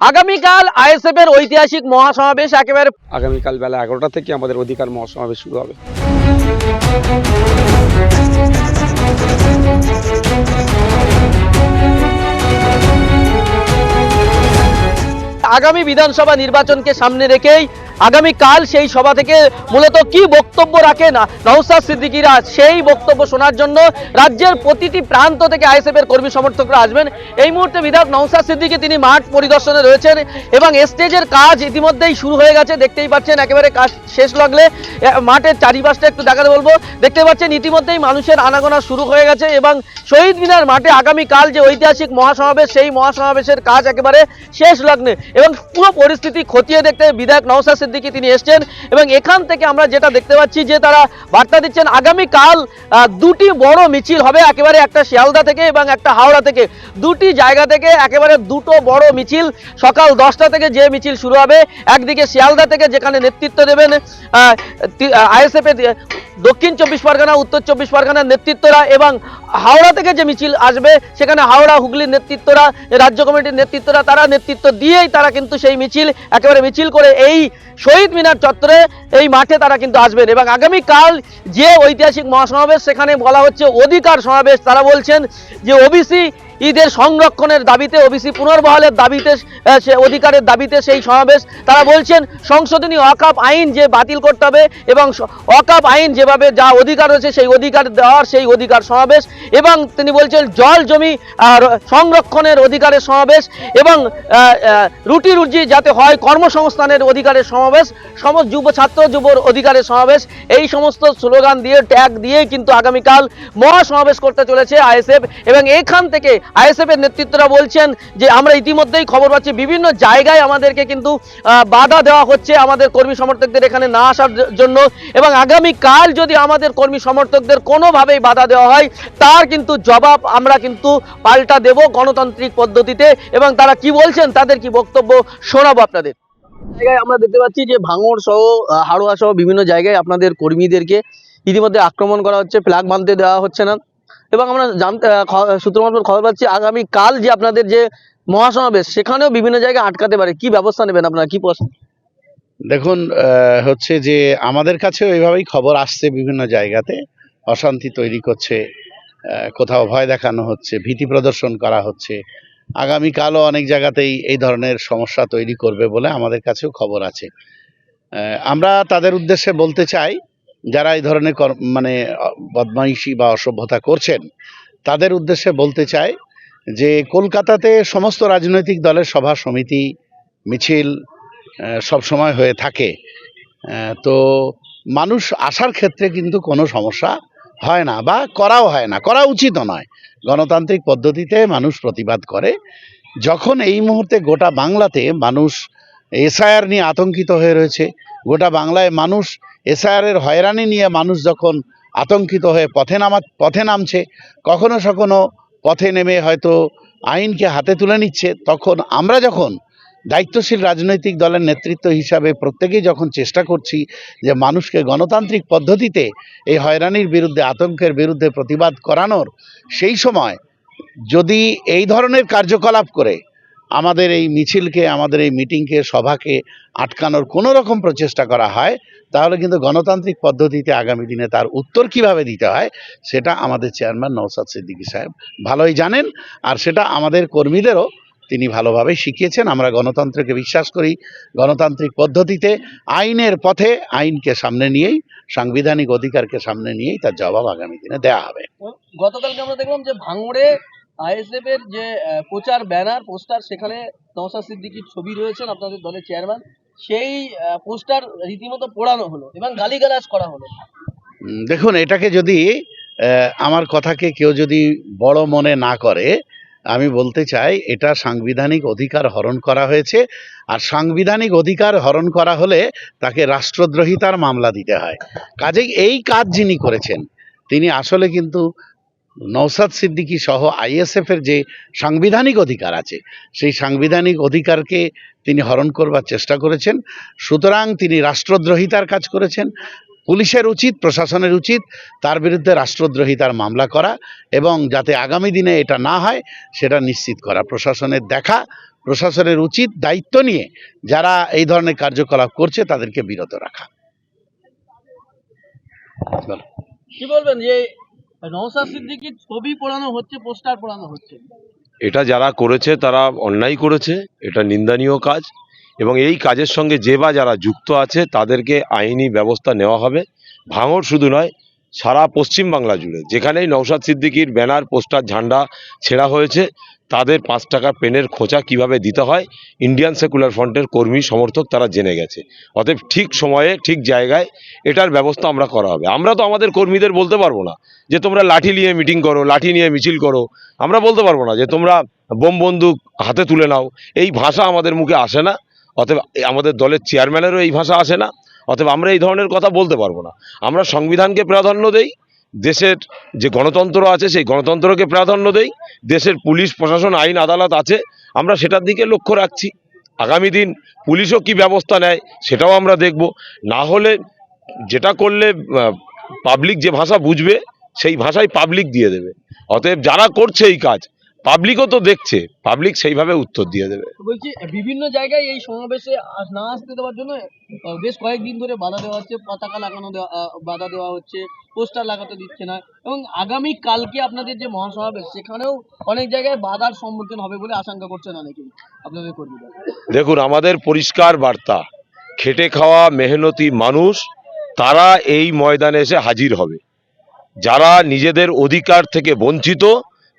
আগামীকাল আইএসএফ এর ঐতিহাসিক মহাসমাবেশ একেবারে আগামীকাল বেলা এগারোটা থেকে আমাদের অধিকার মহাসমাবেশ শুরু হবে। আগামী বিধানসভা নির্বাচনকে সামনে রেখেই আগামীকাল সেই সভা থেকে মূলত কি বক্তব্য রাখেন নৌসাদ সিদ্দিকিরা, সেই বক্তব্য শোনার জন্য রাজ্যের প্রতিটি প্রান্ত থেকে আইএসএফ এর কর্মী সমর্থকরা আসবেন। এই মুহূর্তে বিধায়ক নৌসাদ সিদ্দিকি তিনি মাঠ পরিদর্শনে রয়েছেন এবং স্টেজের কাজ ইতিমধ্যেই শুরু হয়ে গেছে। দেখতেই পাচ্ছেন একেবারে কাজ শেষ লাগলে মাঠের চারিপাশটা একটু দেখাতে বলব। দেখতে পাচ্ছেন ইতিমধ্যেই মানুষের আনাগোনা শুরু হয়ে গেছে এবং শহীদ মিনার মাঠে আগামীকাল যে ঐতিহাসিক মহাসমাবেশ, সেই মহাসমাবেশের কাজ একেবারে শেষ লগ্নে এবং পুরো পরিস্থিতি খতিয়ে দেখতে বিধায়ক নওসাদ সিদ্দিকি তিনি এসছেন এবং এখান থেকে আমরা যেটা দেখতে পাচ্ছি যে তারা বার্তা দিচ্ছেন, আগামীকাল দুটি বড় মিছিল হবে একেবারে একটা শিয়ালদা থেকে এবং একটা হাওড়া থেকে। দুটি জায়গা থেকে একেবারে দুটো বড় মিছিল। সকাল দশটা থেকে যে মিছিল শুরু হবে, একদিকে শিয়ালদা থেকে যেখানে নেতৃত্ব দেবেন আইএসএফ এর দক্ষিণ চব্বিশ পরগনা, উত্তর চব্বিশ পরগনার নেতৃত্বরা এবং হাওড়া থেকে যে মিছিল আসবে, সেখানে হাওড়া হুগলির নেতৃত্বরা রাজ্য কমিটির নেতৃত্বরা, তারা নেতৃত্ব দিয়েই তারা কিন্তু সেই মিছিল, একেবারে মিছিল করে এই শহীদ মিনার চত্বরে, এই মাঠে তারা কিন্তু আসবেন। এবং আগামীকাল যে ঐতিহাসিক মহাসমাবেশ, সেখানে বলা হচ্ছে অধিকার সমাবেশ, তারা বলছেন যে ওবিসি ঈদের সংরক্ষণের দাবিতে ওবিসি পুনর্বহালের দাবিতে সে অধিকারের দাবিতে সেই সমাবেশ। তারা বলছেন, সংশোধনী অকাপ আইন যে বাতিল করতে হবে এবং অকাপ আইন যেভাবে যা অধিকার রয়েছে সেই অধিকার দেওয়ার সেই অধিকার সমাবেশ এবং তিনি বলছেন, জল জমি সংরক্ষণের অধিকারের সমাবেশ এবং রুটি রুজি যাতে হয় কর্মসংস্থানের অধিকারের সমাবেশ, সমস্ত যুব ছাত্র যুবর অধিকারের সমাবেশ, এই সমস্ত স্লোগান দিয়ে, ট্যাগ দিয়ে কিন্তু আগামীকাল মহাসমাবেশ করতে চলেছে আইএসএফ এবং এখান থেকে আইএসএফ এর নেতৃত্বরা বলছেন যে আমরা ইতিমধ্যেই খবর পাচ্ছি, বিভিন্ন জায়গায় আমাদেরকে কিন্তু বাধা দেওয়া হচ্ছে আমাদের কর্মী সমর্থকদের এখানে না আসার জন্য এবং আগামীকাল যদি আমাদের কর্মী সমর্থকদের কোনোভাবেই বাধা দেওয়া হয়, তার কিন্তু জবাব আমরা কিন্তু পাল্টা দেব গণতান্ত্রিক পদ্ধতিতে এবং তারা কি বলছেন তাদের কি বক্তব্য শোনাবো আপনাদের। জায়গায় আমরা দেখতে পাচ্ছি যে ভাঙড় সহ হাড়োয়া সহ বিভিন্ন জায়গায় আপনাদের কর্মীদেরকে ইতিমধ্যে আক্রমণ করা হচ্ছে, ফ্ল্যাগ বাঁধতে দেওয়া হচ্ছে না। এবং আমরা জানতে সূত্র মারফত খবর পাচ্ছি আগামী কাল যে আপনাদের যে মহাসমাবেশ, সেখানেও বিভিন্ন জায়গায় আটকাতে পারে। কি ব্যবস্থা নেবেন আপনারা? কি প্রশ্ন? দেখুন হচ্ছে যে আমাদের কাছেও এইভাবেই খবর আসছে বিভিন্ন জায়গাতে। অশান্তি তৈরি করছে কোথাও ভয় দেখানো হচ্ছে, ভীতি প্রদর্শন করা হচ্ছে। আগামীকালও অনেক জায়গাতেই এই ধরনের সমস্যা তৈরি করবে বলে আমাদের কাছেও খবর আছে। আমরা তাদের উদ্দেশ্যে বলতে চাই যারা এই ধরনের মানে বদমাইশি বা অসভ্যতা করছেন, তাদের উদ্দেশ্যে বলতে চাই যে কলকাতাতে সমস্ত রাজনৈতিক দলের সভা, সমিতি, মিছিল সব সময় হয়ে থাকে। তো মানুষ আসার ক্ষেত্রে কিন্তু কোনো সমস্যা হয় না বা করাও হয় না, করা উচিতও নয়। গণতান্ত্রিক পদ্ধতিতে মানুষ প্রতিবাদ করে। যখন এই মুহূর্তে গোটা বাংলাতে মানুষ এসআইআর নিয়ে আতঙ্কিত হয়ে রয়েছে গোটা বাংলায় মানুষ এসআইআরের হয়রানি নিয়ে মানুষ যখন আতঙ্কিত হয়ে পথে নামা, পথে নামছে, কখনো সখনো পথে নেমে হয়তো আইনকে হাতে তুলে নিচ্ছে, তখন আমরা যখন দায়িত্বশীল রাজনৈতিক দলের নেতৃত্ব হিসাবে প্রত্যেকেই যখন চেষ্টা করছি যে মানুষকে গণতান্ত্রিক পদ্ধতিতে এই হয়রানির বিরুদ্ধে, আতঙ্কের বিরুদ্ধে প্রতিবাদ করানোর, সেই সময় যদি এই ধরনের কার্যকলাপ করে আমাদের এই মিছিলকে, আমাদের এই মিটিংকে, সভাকে আটকানোর কোনো রকম প্রচেষ্টা করা হয়, তাহলে কিন্তু গণতান্ত্রিক পদ্ধতিতে আগামী দিনে তার উত্তর কীভাবে দিতে হয়, সেটা আমাদের চেয়ারম্যান নৌসাদ সিদ্দিকী সাহেব ভালোই জানেন, আর সেটা আমাদের কর্মীদেরও তিনি ভালোভাবে শিখিয়েছেন। আমরা গণতন্ত্রকে বিশ্বাস করি, গণতান্ত্রিক পদ্ধতিতে আইনের পথে আইনকে সামনে নিয়েই, সাংবিধানিক অধিকারকে সামনে নিয়েই তার জবাব আগামী দিনে দেওয়া হবে। গতকালকে আমরা দেখলাম যে ভাঙড়ে আইএসএফ এর যে প্রচার ব্যানার, পোস্টার, সেখানে নওসাদ সিদ্দিকীর ছবি রয়েছেন আপনাদের দলের চেয়ারম্যান। সেই পোস্টার রীতিমতো পোড়ানো হলো এবং গালিগালাজ করা হলো। দেখুন, এটাকে যদি আমার কথাকে কেউ যদি বড় মনে না করে, আমি বলতে চাই, এটা সাংবিধানিক অধিকার হরণ করা হয়েছে। আর সাংবিধানিক অধিকার হরণ করা হলে তাকে রাষ্ট্রদ্রোহিতার মামলা দিতে হয়। কাজেই এই কাজ যিনি করেছেন, তিনি আসলে কিন্তু নৌসাদ সিদ্দিকী সহ আইএসএফ এর যে সাংবিধানিক অধিকার আছে, সেই সাংবিধানিক অধিকারকে তিনি হরণ করবার চেষ্টা করেছেন। সুতরাং তিনি রাষ্ট্রদ্রোহিতার কাজ করেছেন। পুলিশের উচিত, প্রশাসনের উচিত তার বিরুদ্ধে রাষ্ট্রদ্রোহিতার মামলা করা এবং যাতে আগামী দিনে এটা না হয়, সেটা নিশ্চিত করা। প্রশাসনের দেখা, প্রশাসনের উচিত দায়িত্ব নিয়ে যারা এই ধরনের কার্যকলাপ করছে, তাদেরকে বিরত রাখা। কি বলবেন? যে সিদ্দিকির ছবি পড়ানো হচ্ছে, পোস্টার পড়ানো হচ্ছে। এটা যারা করেছে, তারা অন্যায় করেছে, এটা নিন্দনীয় কাজ। এবং এই কাজের সঙ্গে যে বা যারা যুক্ত আছে, তাদেরকে আইনি ব্যবস্থা নেওয়া হবে। ভাঙড় শুধু নয় সারা পশ্চিম বাংলা জুড়ে। যেখানেই নৌসাদ সিদ্দিকির ব্যানার, পোস্টার, ঝান্ডা ছেঁড়া হয়েছে, তাদের পাঁচ টাকা পেনের খোঁচা কীভাবে দিতে হয়, ইন্ডিয়ান সেকুলার ফ্রন্টের কর্মী, সমর্থক তারা জেনে গেছে। অতএব ঠিক সময়ে, ঠিক জায়গায় এটার ব্যবস্থা আমরা করা হবে। আমরা তো আমাদের কর্মীদের বলতে পারব না যে তোমরা লাঠি নিয়ে মিটিং করো, লাঠি নিয়ে মিছিল করো। আমরা বলতে পারব না যে তোমরা বোম বন্দুক হাতে তুলে নাও। এই ভাষা আমাদের মুখে আসে না। অতএব আমাদের দলের চেয়ারম্যানেরও এই ভাষা আসে না। অতএব আমরা এই ধরনের কথা বলতে পারব না। আমরা সংবিধানকে প্রাধান্য দেই, দেশের যে গণতন্ত্র আছে সেই গণতন্ত্রকে প্রাধান্য দেই, দেশের পুলিশ, প্রশাসন, আইন, আদালত আছে, আমরা সেটার দিকে লক্ষ্য রাখছি। আগামী দিন পুলিশও কি ব্যবস্থা নেয় সেটাও আমরা দেখব। না হলে যেটা করলে পাবলিক যে ভাষা বুঝবে, সেই ভাষাই পাবলিক দিয়ে দেবে। অতএব যারা করছে এই কাজ পাবলিকও তো দেখছে পাবলিক সেইভাবে উত্তর দিয়ে দেবে। বলছি বিভিন্ন জায়গায় এই সমাবেশে না আসতে দেওয়ার জন্য বেশ কয়েকদিন ধরে বাধা দেওয়া হচ্ছে পতাকা লাগানো বাধা দেওয়া হচ্ছে পোস্টার লাগাতে দিচ্ছে না এবং আগামী কালকে আপনাদের যে মহাসমাবেশ সেখানেও অনেক জায়গায় বাধার সম্মুখীন হবে বলে আশঙ্কা করছেন অনেকেই। আপনাদের কর্মীরা দেখুন আমাদের পরিষ্কার বার্তা খেটে খাওয়া মেহনতি মানুষ তারা এই ময়দানে এসে হাজির হবে। যারা নিজেদের অধিকার থেকে বঞ্চিত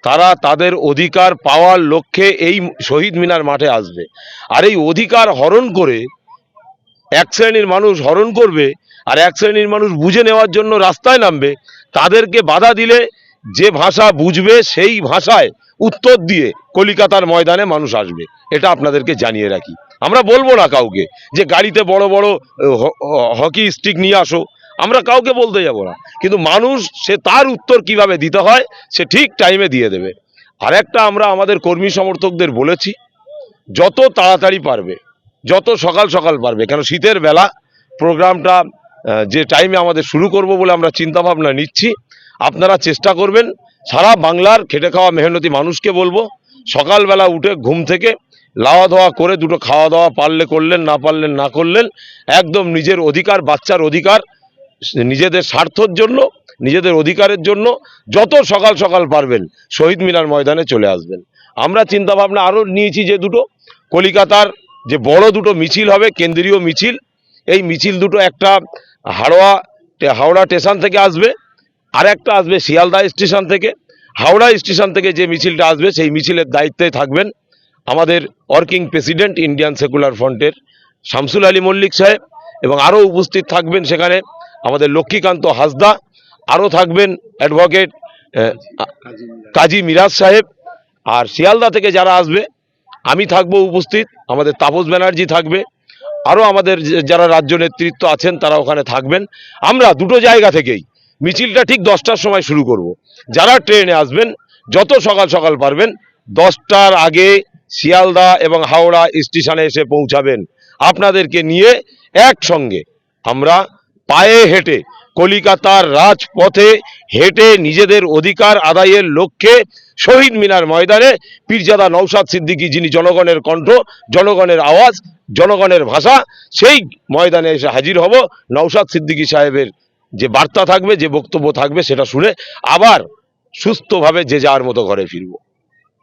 তারা তাদের অধিকার পাওয়ার লক্ষ্যে এই শহীদ মিনার মাঠে আসবে। আর এই অধিকার হরণ করে এক শ্রেণির মানুষ হরণ করবে আর এক শ্রেণির মানুষ বুঝে নেওয়ার জন্য রাস্তায় নামবে, তাদেরকে বাধা দিলে যে ভাষা বুঝবে সেই ভাষায় উত্তর দিয়ে কলিকাতার ময়দানে মানুষ আসবে। এটা আপনাদেরকে জানিয়ে রাখি। আমরা বলব না কাউকে যে গাড়িতে বড় বড় হকি স্টিক নিয়ে আসো আমরা কাউকে বলতে যাব না। কিন্তু মানুষ, সে তার উত্তর কীভাবে দিতে হয়, সে ঠিক টাইমে দিয়ে দেবে। আর একটা আমরা আমাদের কর্মী সমর্থকদের বলেছি, যত তাড়াতাড়ি পারবে, যত সকাল সকাল পারবে, কেন শীতের বেলা প্রোগ্রামটা যে টাইমে আমাদের শুরু করব বলে আমরা চিন্তা ভাবনা নিচ্ছি, আপনারা চেষ্টা করবেন, সারা বাংলার খেটে খাওয়া মেহনতি মানুষকে বলব, সকালবেলা উঠে ঘুম থেকে লাওয়া ধোয়া করে দুটো খাওয়া দাওয়া পারলে করলেন, না পারলেন না করলেন, একদম নিজের অধিকার, বাচ্চার অধিকার নিজেদের স্বার্থর জন্য, নিজেদের অধিকারের জন্য যত সকাল সকাল পারবেন শহীদ মিনার ময়দানে চলে আসবেন। আমরা চিন্তা ভাবনা আরও নিয়েছি যে দুটো, কলিকাতার যে বড় দুটো মিছিল হবে, কেন্দ্রীয় মিছিল, এই মিছিল দুটো একটা হাওড়া হাওড়া স্টেশন থেকে আসবে আর একটা আসবে শিয়ালদা স্টেশন থেকে। হাওড়া স্টেশন থেকে যে মিছিলটা আসবে, সেই মিছিলের দায়িত্বে থাকবেন আমাদের ওয়ার্কিং প্রেসিডেন্ট, ইন্ডিয়ান সেকুলার ফ্রন্টের শামসুল আলী মল্লিক সাহেব এবং আরও উপস্থিত থাকবেন সেখানে আমাদের লক্ষ্মীকান্ত হাসদা আরও থাকবেন অ্যাডভোকেট কাজী মিরাজ সাহেব। আর শিয়ালদা থেকে যারা আসবে, আমি থাকব উপস্থিত, আমাদের তাপস ব্যানার্জি থাকবে। আরও আমাদের যারা রাজ্য নেতৃত্ব আছেন, তারা ওখানে থাকবেন। আমরা দুটো জায়গা থেকেই মিছিলটা ঠিক দশটার সময় শুরু করব। যারা ট্রেনে আসবেন, যত সকাল সকাল পারবেন, দশটার আগে শিয়ালদা এবং হাওড়া স্টেশনে এসে পৌঁছাবেন। আপনাদেরকে নিয়ে একসঙ্গে আমরা পায়ে হেঁটে কলিকাতার রাজপথে হেঁটে নিজেদের অধিকার আদায়ের লক্ষ্যে শহীদ মিনার ময়দানে পীরজাদা নৌসাদ সিদ্দিকী যিনি জনগণের কণ্ঠ, জনগণের আওয়াজ, জনগণের ভাষা, সেই ময়দানে এসে হাজির হব। নৌসাদ সিদ্দিকী সাহেবের যে বার্তা থাকবে, যে বক্তব্য থাকবে, সেটা শুনে আবার সুস্থভাবে যে যার মতো ঘরে ফিরবো।